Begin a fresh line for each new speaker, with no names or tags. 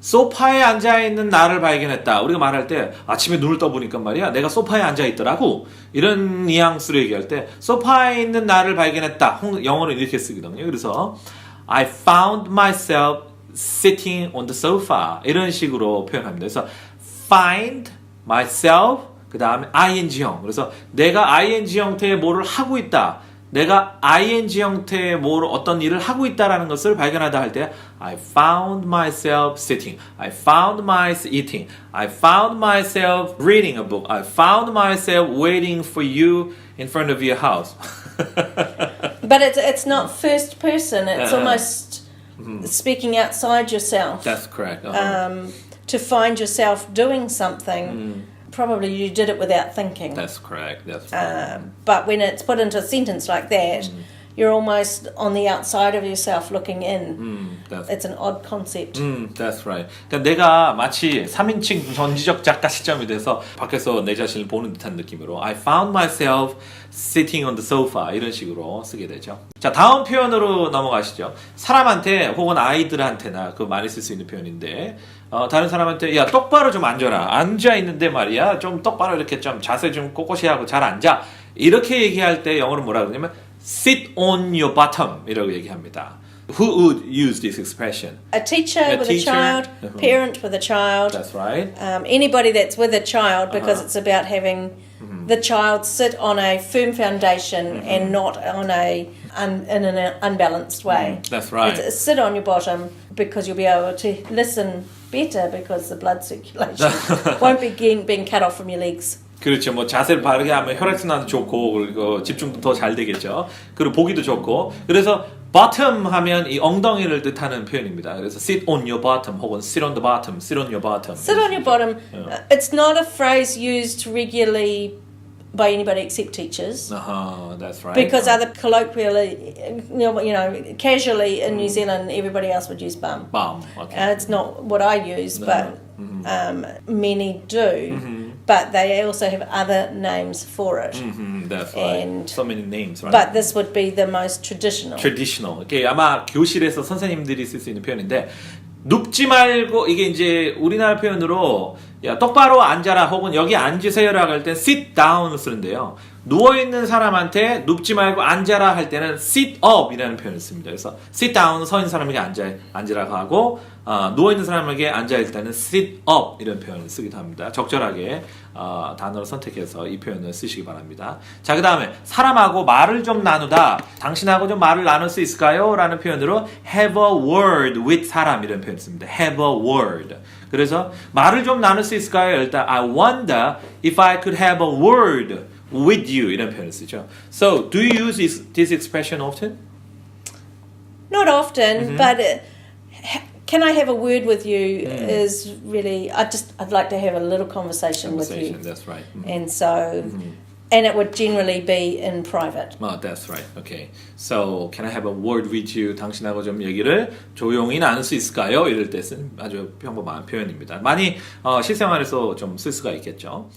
소파에 앉아 있는 나를 발견했다. 우리가 말할 때 아침에 눈을 떠보니까 말이야, 내가 소파에 앉아 있더라고. 이런 뉘앙스로 얘기할 때 소파에 있는 나를 발견했다. 홍- 영어는 이렇게 쓰거든요. 그래서 I found myself sitting on the sofa 이런 식으로 표현합니다. 그래서 find myself 그 다음에 ing형. 그래서 내가 ing 형태의 뭐를 하고 있다. 내가 ing 형태의 뭘 어떤 일을 하고 있다라는 것을 발견하다 할 때 I found myself sitting. I found myself eating. I found myself reading a book. I found myself waiting for you in front of your house.
But it's it's not first person. It's
Uh-uh.
almost speaking outside yourself.
That's correct. Uh-huh.
um, to find yourself doing something. Probably you did it without thinking.
That's correct. That's right.
Um, but when it's put into a sentence like that, you're almost on the outside of yourself looking in.
음, that's
It's an odd concept.
음, that's right. 그러니까 내가 마치 3인칭 전지적 작가 시점이 돼서 밖에서 내 자신을 보는 듯한 느낌으로 I found myself sitting on the sofa 이런 식으로 쓰게 되죠. 자, 다음 표현으로 넘어가시죠. 사람한테 혹은 아이들한테나 그 많이 쓸 수 있는 표현인데 어, 다른 사람한테 야 똑바로 좀 앉아라. 앉아 있는데 말이야. 좀 똑바로 이렇게 좀 자세 좀 꼿꼿이 하고 잘 앉아. 이렇게 얘기할 때 영어로 뭐라 그러냐면 sit on your bottom 이라고 얘기합니다. Who would use this expression?
A teacher
A
with
teacher.
a child,
Mhm.
parent with a child,
That's right.
um, anybody that's with a child because
Uh-huh.
it's about having the child sit on a firm foundation and not on a un, in an unbalanced way.
That's right.
It's- sit on your bottom because you'll be able to listen better because the blood circulation won't be getting, being cut off from your legs.
그렇죠. 뭐 자세를 바르게 하면 혈액순환도 좋고 그리고 집중도 더 잘 되겠죠. 그리고 보기도 좋고. 그래서 bottom 하면 이 엉덩이를 뜻하는 표현입니다. 그래서 sit on your bottom 혹은 sit on the bottom, sit on your bottom.
Sit on your bottom.
Yeah.
Uh, It's not a phrase used regularly by anybody except teachers.
Uh-huh, that's right.
Because other colloquially, you know, you know, casually in New Zealand, everybody else would use bum.
bum. Okay.
Uh, it's not what I use,
No.
but um, many do. But they also have other names for it.
Mhm, that's right.
And-
so many names, right?
But this would be the most traditional.
traditional. 이게 아마 교실에서 선생님들이 쓸 수 있는 표현인데 눕지 말고 이게 이제 우리나라 표현으로 야 똑바로 앉아라 혹은 여기 앉으세요라고 할때 sit down을 쓰는데요. 누워 있는 사람한테 눕지 말고 앉아라 할 때는 sit up이라는 표현을 씁니다. 그래서 sit down 서 있는 사람에게 앉아 앉으라고 하고 어, 누워 있는 사람에게 앉아 있을 때는 sit up 이런 표현을 쓰기도 합니다. 적절하게 어, 단어를 선택해서 이 표현을 쓰시기 바랍니다. 자, 그 다음에 사람하고 말을 좀 나누다. 당신하고 좀 말을 나눌 수 있을까요? 라는 표현으로 have a word with 사람 이런 표현 씁니다. have a word. 그래서 말을 좀 나눌 수 있을까요? 일단 I wonder if I could have a word with you 이런 표현을 쓰죠. So, do you use this, this expression often?
Not often,
Mm-hmm.
but uh, ha- can I have a word with you?
Mm.
Is really I just I'd like to have a little conversation,
Conversation,
with
that's right.
you,
Mhm.
and so And it would generally be in private.
Oh, that's right. Okay. So, can I have a word with you? 당신하고 좀 얘기를 조용히 나눌 수 있을까요? 이럴 때쓴 아주 평범한 표현입니다. 많이 어, 실생활에서 좀 쓸 수가 있겠죠.